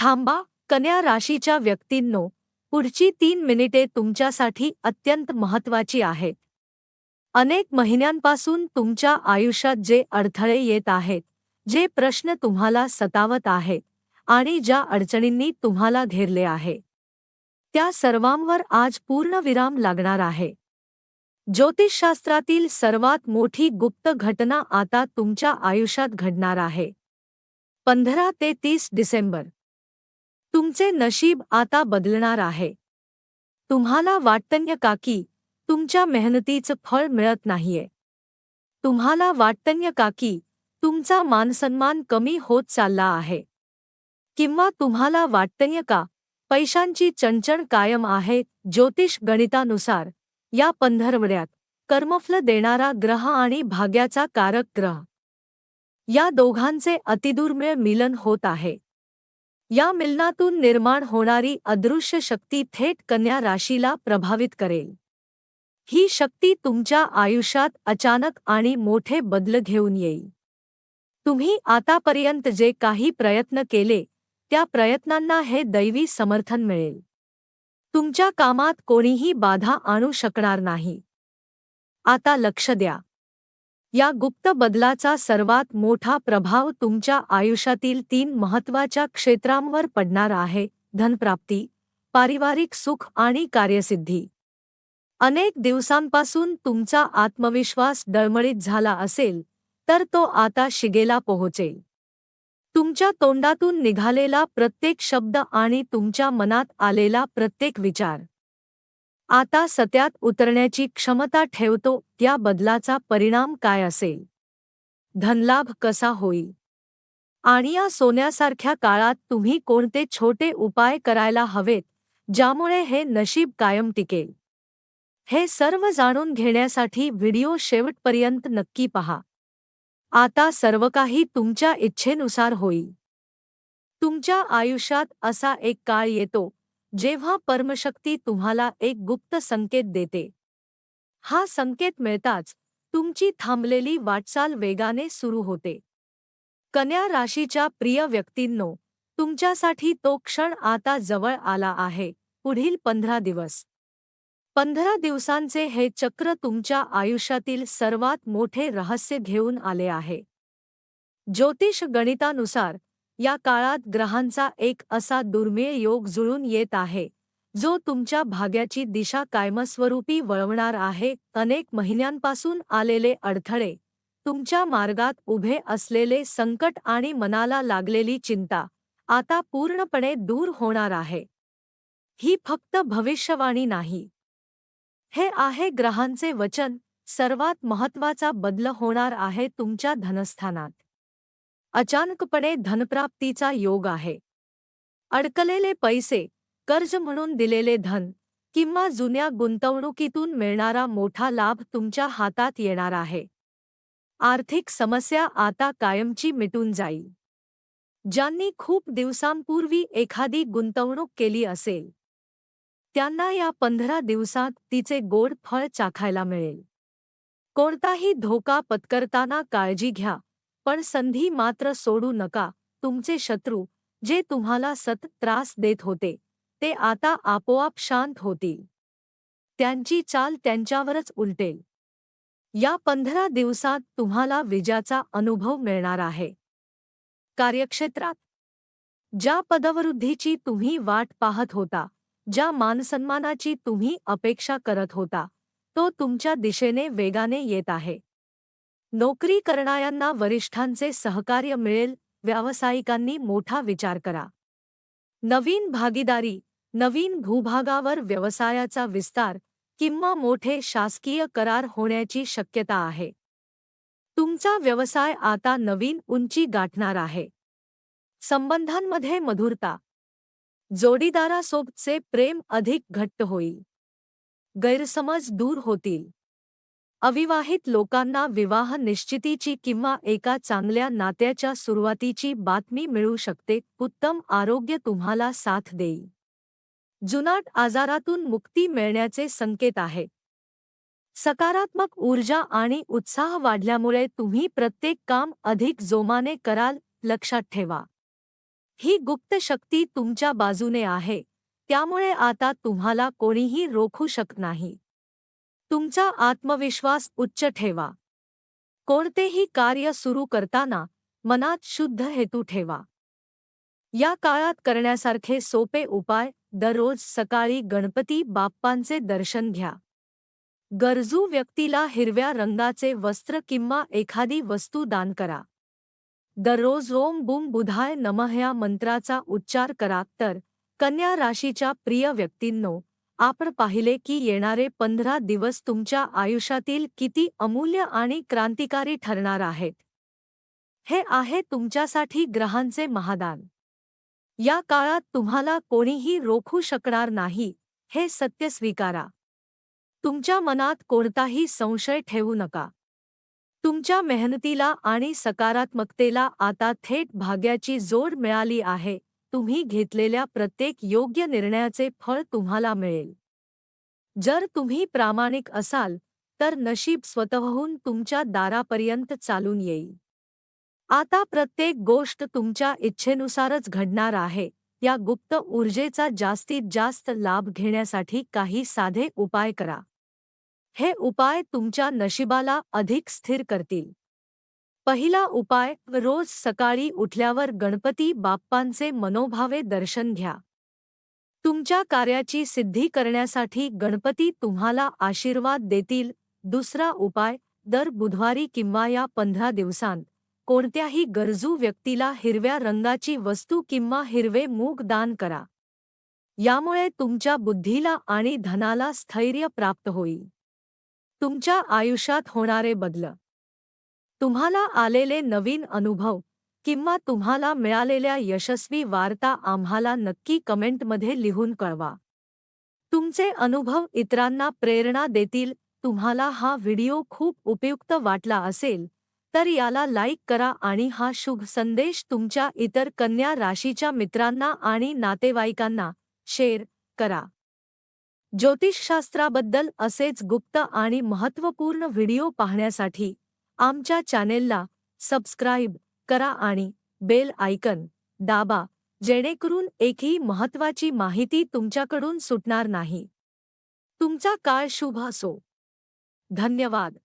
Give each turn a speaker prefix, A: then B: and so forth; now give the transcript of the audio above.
A: थांबा कन्या राशीच्या व्यक्तींनो पुढची तीन मिनिटे तुमच्यासाठी अत्यंत महत्वाची आहेत. अनेक महिन्यांपासून तुमच्या आयुष्यात जे अडथळे येत आहेत जे प्रश्न तुम्हाला सतावत आहेत आणि ज्या अडचणींनी तुम्हाला घेरले आहे त्या सर्वांवर आज पूर्णविराम लागणार आहे. ज्योतिषशास्त्रातील सर्वात मोठी गुप्त घटना आता तुमच्या आयुष्यात घडणार आहे. पंधरा ते तीस डिसेंबर तुमचे नशीब आता बदलणार आहे. तुम्हाला वाटतन्य का की तुमच्या मेहनतीचं फळ मिळत नाहीये? तुम्हाला वाटतन्य का की तुमचा मानसन्मान कमी होत चालला आहे? किंवा तुम्हाला वाटतन्य का पैशांची चणचण कायम आहे ज्योतिष गणितानुसार या पंधरवड्यात कर्मफल देणारा ग्रह आणि भाग्याचा कारक ग्रह? या दोघांचे अतिदुर्मिळ मिलन होत आहे. या मिलनातून निर्माण होणारी अदृश्य शक्ती थेट कन्या राशीला प्रभावित करेल. ही शक्ती तुमच्या आयुष्यात अचानक आणि मोठे बदल घेऊन येईल. तुम्ही आतापर्यंत जे काही प्रयत्न केले त्या प्रयत्नांना हे दैवी समर्थन मिळेल. तुमच्या कामात कोणीही बाधा आणू शकणार नाही. आता लक्ष द्या. या गुप्त बदलाचा सर्वात मोठा प्रभाव तुमच्या आयुष्यातील तीन महत्त्वाच्या क्षेत्रांवर पडणार आहे धनप्राप्ती पारिवारिक सुख आणि कार्यसिद्धी. अनेक दिवसांपासून तुमचा आत्मविश्वास डळमळीत झाला असेल तर तो आता शिगेला पोहोचेल. तुमच्या तोंडातून निघालेला प्रत्येक शब्द आणि तुमच्या मनात आलेला प्रत्येक विचार. आता सत्यात उतरण्याची क्षमता ठेवतो त्या बदलाचा परिणाम काय असेल? धनलाभ कसा होईल? आणि या सोन्यासारख्या काळात तुम्ही कोणते छोटे उपाय करायला हवेत ज्यामुळे हे नशीब कायम टिकेल? हे सर्व जाणून घेण्यासाठी व्हिडिओ शेवटपर्यंत नक्की पहा. आता सर्व काही तुमच्या इच्छेनुसार होईल. तुमच्या आयुष्यात असा एक काळ येतो जेव्हा परमशक्ती तुम्हाला एक गुप्त संकेत देते. हा संकेत मिळताच तुमची थांबलेली वाटचाल वेगाने सुरू होते. कन्या राशीच्या प्रिय व्यक्तींनो तुमच्यासाठी तो क्षण आता जवळ आला आहे पुढील पंधरा दिवस. पंधरा दिवसांचे हे चक्र तुमच्या आयुष्यातील सर्वात मोठे रहस्य घेऊन आले आहे. ज्योतिष गणितानुसार या काळात ग्रहांचा एक असा दुर्मिळ योग जुळून येत आहे जो तुमच्या भाग्याची दिशा कायमस्वरूपी वळवणार आहे. अनेक महिन्यांपासून आलेले अडथळे तुमच्या मार्गात उभे असलेले संकट आणि मनाला लागलेली चिंता आता पूर्णपणे दूर होणार आहे. ही फक्त भविष्यवाणी नाही. हे आहे ग्रहांचे वचन सर्वात महत्त्वाचा बदल होणार आहे तुमच्या धनस्थानात. अचानकपणे धनप्राप्तीचा योग आहे. अडकलेले पैसे कर्ज म्हणून दिलेले धन किंवा जुन्या गुंतवणुकीतून मिळणारा मोठा लाभ तुमच्या हातात येणार आहे. आर्थिक समस्या आता कायमची मिटून जाईल. ज्यांनी खूप दिवसांपूर्वी एखादी गुंतवणूक केली असेल त्यांना या पंधरा दिवसात तिचे गोड फळ चाखायला मिळेल. कोणताही धोका पत्करताना काळजी घ्या. पण संधी मात्र सोडू नका. तुमचे शत्रू जे तुम्हाला सत त्रास देत होते ते आता आपोआप शांत होतील. त्यांची चाल त्यांच्यावरच उलटेल. या पंधरा दिवसात तुम्हाला विजयाचा अनुभव मिळणार आहे. कार्यक्षेत्रात ज्या पदवृद्धीची तुम्ही वाट पाहत होता ज्या मानसन्मानाची तुम्ही अपेक्षा करत होता तो तुमच्या दिशेने वेगाने येत आहे. नोकरी करणाऱ्यांना वरिष्ठांचे सहकार्य मिळेल, व्यावसायिकांनी मोठा विचार करा. नवीन भागीदारी, नवीन भूभागावर व्यवसायाचा विस्तार किंवा मोठे शासकीय करार होण्याची शक्यता आहे. तुमचा व्यवसाय आता नवीन उंची गाठणार आहे. संबंधांमध्ये मधुरता. जोडीदारासोबतचे प्रेम अधिक घट्ट होईल. गैरसमज दूर होतील. अविवाहित लोकांना विवाह निश्चितीची किंवा एका चांगल्या नात्याच्या सुरुवातीची बातमी मिळू शकते उत्तम आरोग्य तुम्हाला साथ देईल. जुनाट आजारातून मुक्ती मिळण्याचे संकेत आहे. सकारात्मक ऊर्जा आणि उत्साह वाढल्यामुळे तुम्ही प्रत्येक काम अधिक जोमाने कराल लक्षात ठेवा. ही गुप्त शक्ती तुमच्या बाजूने आहे त्यामुळे आता तुम्हाला कोणीही रोखू शकत नाही. तुमचा आत्मविश्वास उच्च ठेवा. कोणतेही कार्य सुरू करताना मनात शुद्ध हेतू ठेवा. या काळात करण्यासारखे सोपे उपाय दररोज सकाळी गणपती बाप्पांचे दर्शन घ्या. गरजू व्यक्तीला हिरव्या रंगाचे वस्त्र किंवा एखादी वस्तू दान करा. दररोज ओम बुम बुधाय नमः या मंत्राचा उच्चार करा. तर कन्या राशीच्या प्रिय व्यक्तींनो आपण पाहिले की येणारे पंधरा दिवस तुमच्या आयुष्यातील किती अमूल्य आणि क्रांतिकारी ठरणार आहेत. हे आहे तुमच्यासाठी ग्रहांचे महादान. या काळात तुम्हाला कोणीही रोखू शकणार नाही हे सत्य स्वीकारा. तुमच्या मनात कोणताही संशय ठेवू नका. तुमच्या मेहनतीला आणि सकारात्मकतेला आता थेट भाग्याची जोड मिळाली आहे. तुम्ही घेतलेल्या प्रत्येक योग्य निर्णयाचे फळ तुम्हाला मिळेल. जर तुम्ही प्रामाणिक असाल तर नशीब स्वतःहून तुमच्या दारापर्यंत चालून येईल. आता प्रत्येक गोष्ट तुमच्या इच्छेनुसारच घडणार आहे या गुप्त ऊर्जेचा जास्तीत जास्त लाभ घेण्यासाठी काही साधे उपाय करा. हे उपाय तुमच्या नशिबाला अधिक स्थिर करतील. पहिला उपाय रोज सकाळी उठल्यावर गणपती बाप्पांचे मनोभावे दर्शन घ्या. तुमच्या कार्याची सिद्धी करण्यासाठी गणपती तुम्हाला आशीर्वाद देतील. दुसरा उपाय दर बुधवारी किंवा या पंधरा दिवसांत कोणत्याही गरजू व्यक्तीला हिरव्या रंगाची वस्तू किंवा हिरवे मूग दान करा. यामुळे तुमच्या बुद्धीला आणि धनाला स्थैर्य प्राप्त होईल. तुमच्या आयुष्यात होणारे बदल तुम्हाला आलेले नवीन अनुभव किंवा तुम्हाला मिळालेल्या यशस्वी वार्ता आम्हाला नक्की कमेंटमध्ये लिहून कळवा. तुमचे अनुभव इतरांना प्रेरणा देतील तुम्हाला हा व्हिडिओ खूप उपयुक्त वाटला असेल तर याला लाईक करा आणि हा शुभ संदेश तुमच्या इतर कन्या राशीच्या मित्रांना आणि नातेवाईकांना शेअर करा. ज्योतिषशास्त्राबद्दल असेच गुप्त आणि महत्त्वपूर्ण व्हिडिओ पाहण्यासाठी आमच्या चॅनेलला सबस्क्राईब करा आणि बेल आयकन दाबा जेणेकरून एकही महत्त्वाची माहिती तुमच्याकडून सुटणार नाही. तुमचा काळ शुभ असो. धन्यवाद.